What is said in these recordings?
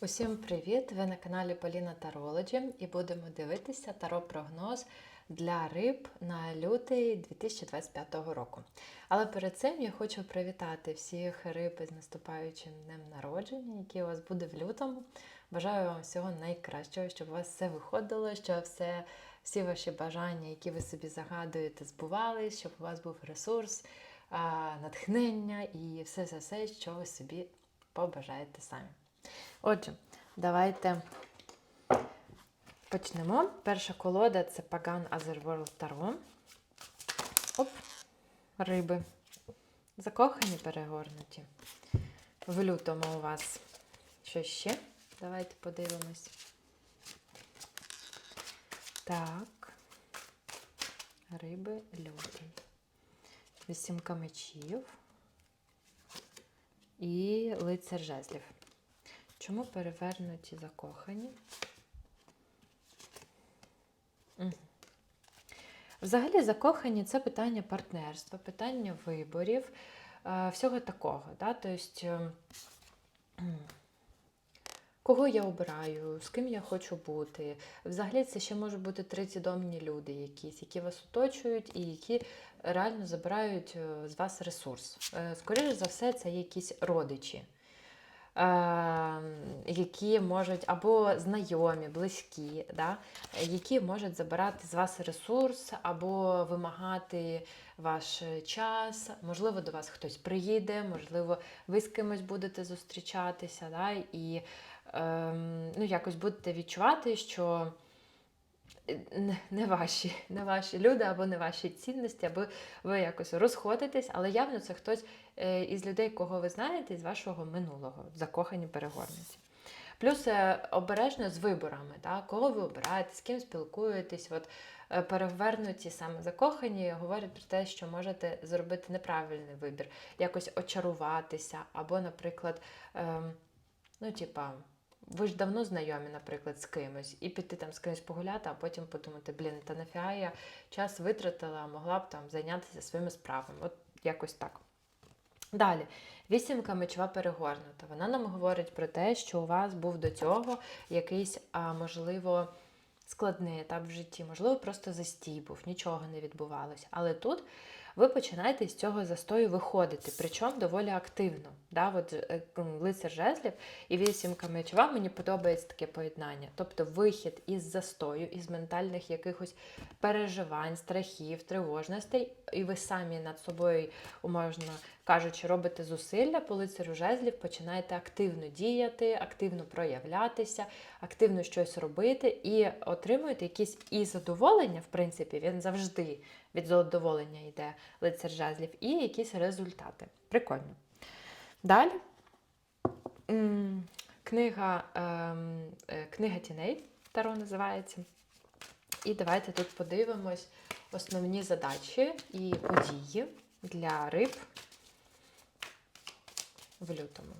Усім привіт! Ви на каналі Поліна Тарологі і будемо дивитися таро-прогноз для риб на лютий 2025 року. Але перед цим я хочу привітати всіх риб із наступаючим днем народження, який у вас буде в лютому. Бажаю вам всього найкращого, щоб у вас все виходило, щоб все, всі ваші бажання, які ви собі загадуєте, збувались, щоб у вас був ресурс, натхнення і все все все, що ви собі побажаєте самі. Отже, давайте почнемо. Перша колода це Pagan Otherworld Tarot. Оп, риби. Закохані перегорнуті. В лютому у вас що ще? Давайте подивимось. Так. Риби лютий. Вісімка мечів. І лицар жезлів. Чому перевернуті закохані? Взагалі, закохані це питання партнерства, питання виборів, е, всього такого. Да? Тобто, ем, кого я обираю, з ким я хочу бути. Взагалі, це ще можуть бути третідомні люди, якісь, які вас оточують і які реально забирають е, з вас ресурс. Е, Скоріше за все, це якісь родичі які можуть або знайомі, близькі, да, які можуть забирати з вас ресурс, або вимагати ваш час. Можливо, до вас хтось приїде, можливо, ви з кимось будете зустрічатися, да, і е, ну, якось будете відчувати, що. Не, ваші, не ваші люди або не ваші цінності, або ви якось розходитесь, але явно це хтось е, із людей, кого ви знаєте, із вашого минулого, закохані перегорниці. Плюс е, обережно з виборами, так? кого ви обираєте, з ким спілкуєтесь. От е, перевернуті саме закохані говорять про те, що можете зробити неправильний вибір, якось очаруватися, або, наприклад, ем, ну, типа. Ви ж давно знайомі, наприклад, з кимось, і піти там з кимось погуляти, а потім подумати, блін, та нафіга я час витратила, могла б там зайнятися своїми справами. От якось так. Далі, вісімка мечова перегорнута. Вона нам говорить про те, що у вас був до цього якийсь, можливо, складний етап в житті, можливо, просто застій був, нічого не відбувалося. Але тут ви починаєте з цього застою виходити, причому доволі активно. Да? От, е, лицар жезлів і вісімка мечова мені подобається таке поєднання. Тобто вихід із застою, із ментальних якихось переживань, страхів, тривожностей, і ви самі над собою, умовно кажучи, робите зусилля по лицарю жезлів, починаєте активно діяти, активно проявлятися, активно щось робити і отримуєте якісь і задоволення, в принципі, він завжди від задоволення йде лицар жезлів, і якісь результати. Прикольно. Далі книга, ем, е, книга тіней Таро називається. І давайте тут подивимось основні задачі і події для риб в лютому.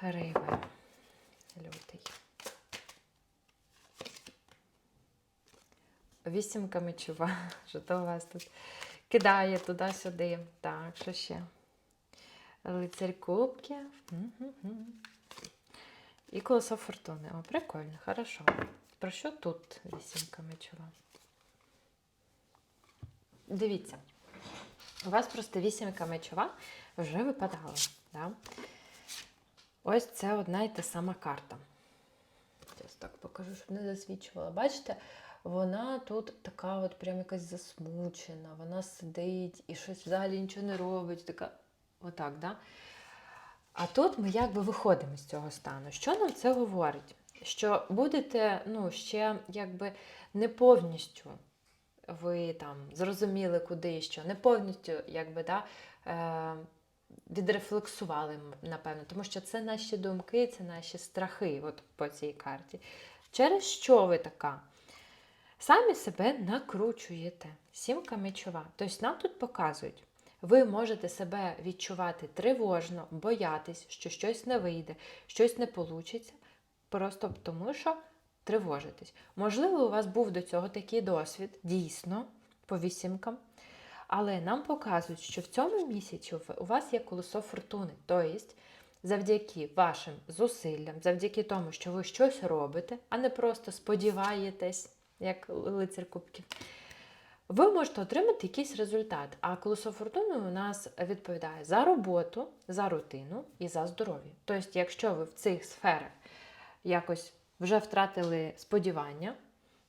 Риби. Лютий. Вісімка мечова. Що то у вас тут кидає туди-сюди. Так, що ще? Лицарь кубки. І колесо фортуни. О, прикольно, хорошо. Про що тут вісімка мечова? Дивіться, у вас просто вісімка мечова вже випадала. Да? Ось це одна і та сама карта. Зараз так покажу, щоб не засвічувала. Бачите, вона тут така от прям якась засмучена, вона сидить і щось взагалі нічого не робить. Така, отак, да? А тут ми якби виходимо з цього стану. Що нам це говорить? Що будете ну, ще якби не повністю ви там зрозуміли, куди і що, не повністю якби, да, е, відрефлексували, напевно, тому що це наші думки, це наші страхи от по цій карті. Через що ви така? Самі себе накручуєте. Сімка мечова. Тобто нам тут показують, ви можете себе відчувати тривожно, боятись, що щось не вийде, щось не вийде, просто тому що тривожитесь. Можливо, у вас був до цього такий досвід, дійсно, по вісімкам. Але нам показують, що в цьому місяці у вас є колесо фортуни. Тобто, завдяки вашим зусиллям, завдяки тому, що ви щось робите, а не просто сподіваєтесь, як лицар кубків, ви можете отримати якийсь результат. А колесо фортуни у нас відповідає за роботу, за рутину і за здоров'я. Тобто, якщо ви в цих сферах якось вже втратили сподівання,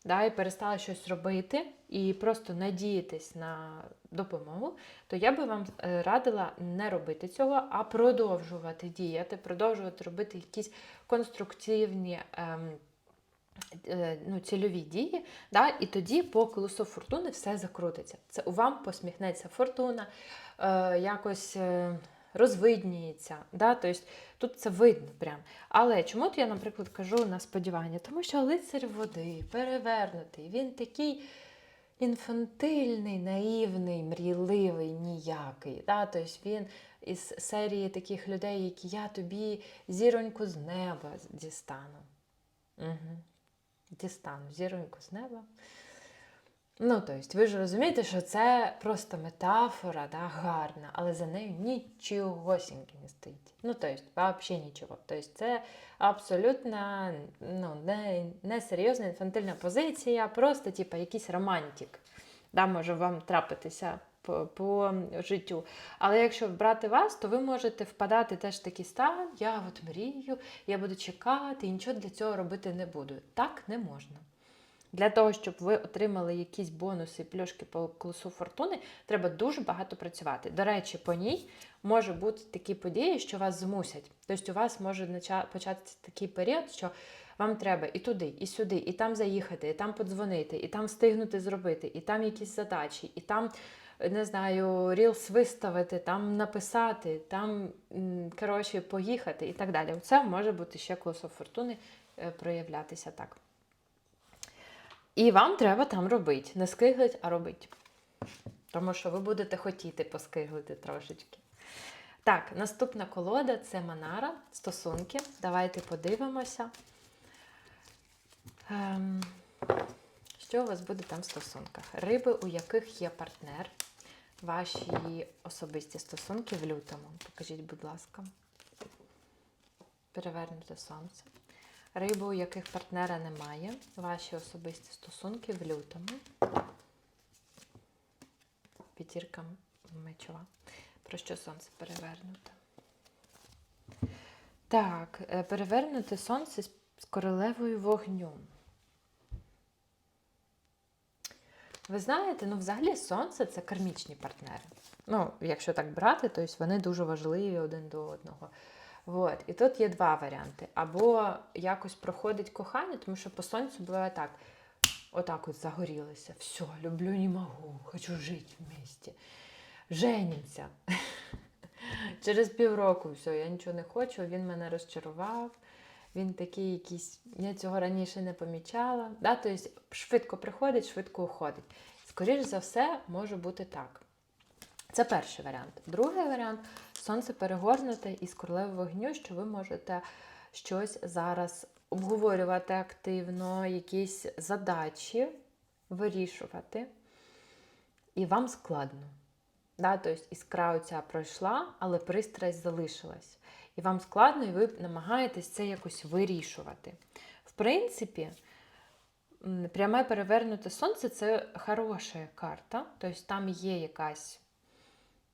да, і перестали щось робити, і просто надіятись на допомогу, то я би вам е, радила не робити цього, а продовжувати діяти, продовжувати робити якісь конструктивні. Ем, Ну, цільові дії, да, і тоді по колесу фортуни все закрутиться. Це вам посміхнеться фортуна, е, якось е, розвидніється. Да? Тобто, тут це видно прям. Але чому я, наприклад, кажу на сподівання? Тому що лицар води перевернутий, він такий інфантильний, наївний, мрійливий, ніякий. Да? Тобто він із серії таких людей, які я тобі зіроньку з неба дістану. Угу. Дістану зіроньку з неба. Ну, тобто, ви ж розумієте, що це просто метафора, да, гарна, але за нею нічогосіньки не стоїть. Ну, тобто, взагалі нічого. Тобто, це абсолютно ну, не, не інфантильна позиція, просто типу, якийсь романтик. Да, може вам трапитися по, життю. Але якщо брати вас, то ви можете впадати теж в такий стан, я от мрію, я буду чекати і нічого для цього робити не буду. Так не можна. Для того, щоб ви отримали якісь бонуси плюшки по колесу фортуни, треба дуже багато працювати. До речі, по ній може бути такі події, що вас змусять. Тобто у вас може початися такий період, що вам треба і туди, і сюди, і там заїхати, і там подзвонити, і там встигнути зробити, і там якісь задачі, і там, не знаю, рілс виставити, там написати, там, коротше, поїхати і так далі. Це може бути ще колесо фортуни е, проявлятися так. І вам треба там робити. Не скиглить, а робить. Тому що ви будете хотіти поскиглити трошечки. Так, наступна колода це Манара, стосунки. Давайте подивимося. Ем, що у вас буде там в стосунках? Риби, у яких є партнер. Ваші особисті стосунки в лютому. Покажіть, будь ласка. Перевернуте сонце. Риби, у яких партнера немає. Ваші особисті стосунки в лютому. П'ятірка мечова. Про що сонце перевернуте? Так, е, перевернуте сонце з королевою вогню. Ви знаєте, ну взагалі сонце це кармічні партнери. Ну, якщо так брати, то вони дуже важливі один до одного. От. І тут є два варіанти. Або якось проходить кохання, тому що по сонцю буває так. Отак от загорілося. Все, люблю, не можу, хочу жити вместе. Женімося. Через півроку все, я нічого не хочу, він мене розчарував. Він такий якийсь, я цього раніше не помічала. Да? Тобто швидко приходить, швидко уходить. Скоріше за все, може бути так. Це перший варіант. Другий варіант сонце перегорнуте із королеви вогню, що ви можете щось зараз обговорювати активно, якісь задачі вирішувати, і вам складно. Да? Тобто іскра оця пройшла, але пристрасть залишилась. І вам складно, і ви намагаєтесь це якось вирішувати. В принципі, пряме перевернуте сонце це хороша карта. Тобто там є якась,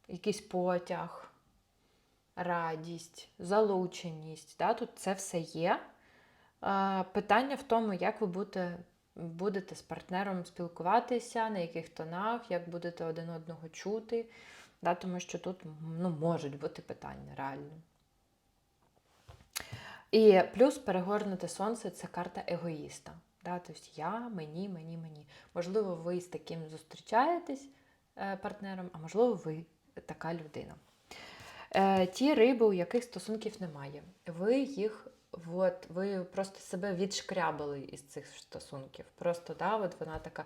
якийсь потяг, радість, залученість. Да? Тут це все є. Питання в тому, як ви будете, будете з партнером спілкуватися, на яких тонах, як будете один одного чути. Да? Тому що тут ну, можуть бути питання реально. І плюс перегорнуте сонце це карта егоїста. Да? Тобто я, мені, мені, мені. Можливо, ви з таким зустрічаєтесь е, партнером, а можливо, ви така людина. Е, ті риби, у яких стосунків немає, ви їх, от, ви просто себе відшкрябали із цих стосунків. Просто да, от вона така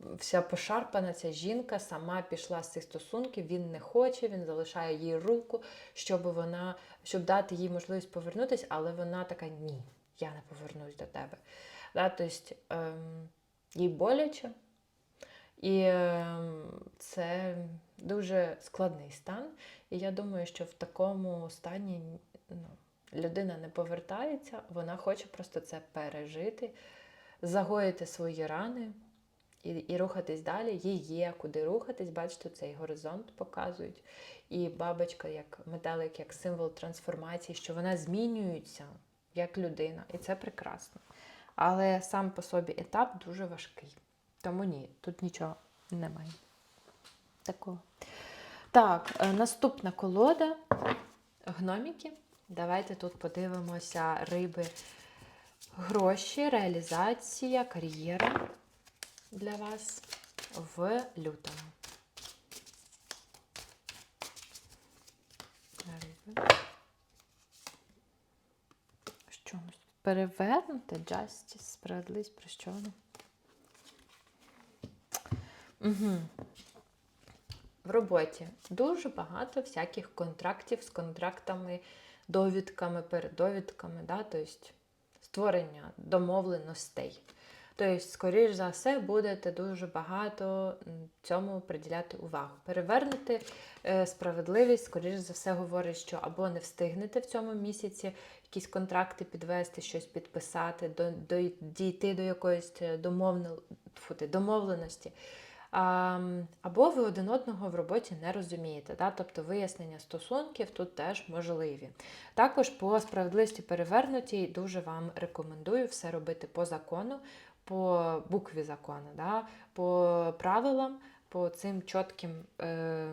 вся пошарпана, ця жінка сама пішла з цих стосунків, він не хоче, він залишає їй руку, щоб вона, щоб дати їй можливість повернутися, але вона така: ні, я не повернусь до тебе. Да, тобто, ем, їй боляче. І ем, це дуже складний стан. І я думаю, що в такому стані ну, людина не повертається, вона хоче просто це пережити, загоїти свої рани і, і рухатись далі. Їй є куди рухатись, бачите, цей горизонт показують. І бабочка, як метелик, як символ трансформації, що вона змінюється як людина, і це прекрасно. Але сам по собі етап дуже важкий. Тому ні, тут нічого немає. Такого. Так, е, наступна колода. Гноміки. Давайте тут подивимося риби, гроші, реалізація, кар'єра для вас в лютому. Що тут? Justice, справедливість, про що? Угу. В роботі дуже багато всяких контрактів з контрактами, довідками, передовідками, да? тобто створення домовленостей. Тобто, скоріш за все, будете дуже багато цьому приділяти увагу. Перевернути е, справедливість, скоріш за все, говорить, що або не встигнете в цьому місяці якісь контракти підвести, щось підписати, до, до, дійти до якоїсь е, домовленості. Або ви один одного в роботі не розумієте. Да? Тобто вияснення стосунків тут теж можливі. Також по справедливості перевернутій дуже вам рекомендую все робити по закону, по букві закону, да? по правилам, по цим чітким е,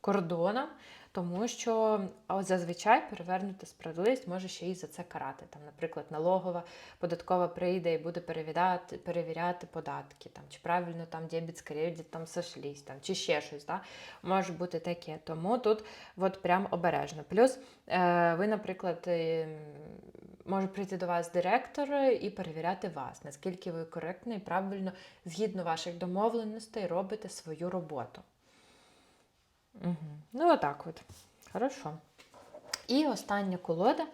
кордонам, тому що от зазвичай перевернути справедливість може ще й за це карати. Там, наприклад, налогова, податкова прийде і буде перевіряти, перевіряти податки, там, чи правильно там дебіт там сошлись, там, чи ще щось. Да? Може бути таке. Тому тут от прям обережно. Плюс е, ви, наприклад, е, може прийти до вас директор і перевіряти вас, наскільки ви коректно і правильно, згідно ваших домовленостей, робите свою роботу. Угу. Ну, отак от. Хорошо. І остання колода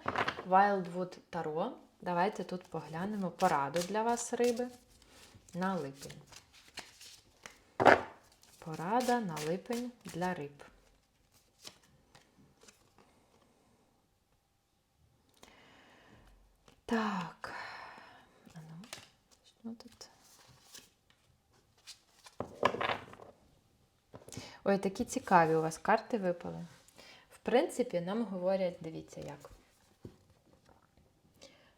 Wildwood Tarot. Давайте тут поглянемо пораду для вас, риби, на липень. Порада на липень для риб. Так. А ну, що тут? Ой, такі цікаві у вас карти випали. В принципі, нам говорять, дивіться як.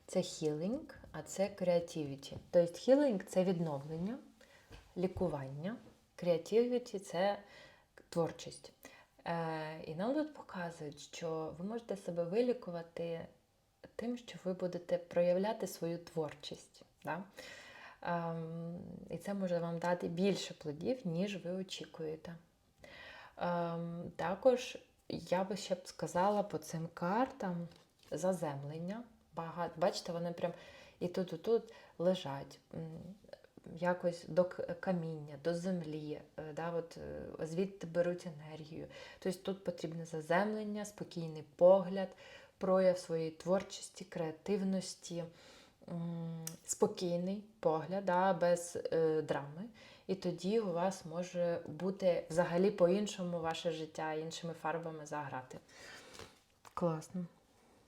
Це healing, а це creativity. Тобто healing – це відновлення, лікування, creativity – це творчість. Е, і нам тут показують, що ви можете себе вилікувати тим, що ви будете проявляти свою творчість. Да? Ем, і це може вам дати більше плодів, ніж ви очікуєте. Ем, також я би ще б сказала по цим картам заземлення. Багато, бачите, вони прям і тут, і тут лежать. Якось до каміння, до землі, е, да, от, е, звідти беруть енергію. Тобто тут потрібне заземлення, спокійний погляд, прояв своєї творчості, креативності, спокійний погляд, да, без е, драми. І тоді у вас може бути взагалі по-іншому ваше життя, іншими фарбами заграти. Класно.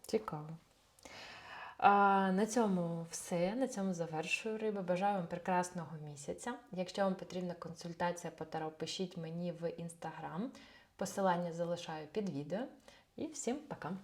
Цікаво. А, на цьому все. На цьому завершую риби. Бажаю вам прекрасного місяця. Якщо вам потрібна консультація по таро, пишіть мені в інстаграм. Посилання залишаю під відео. І всім пока!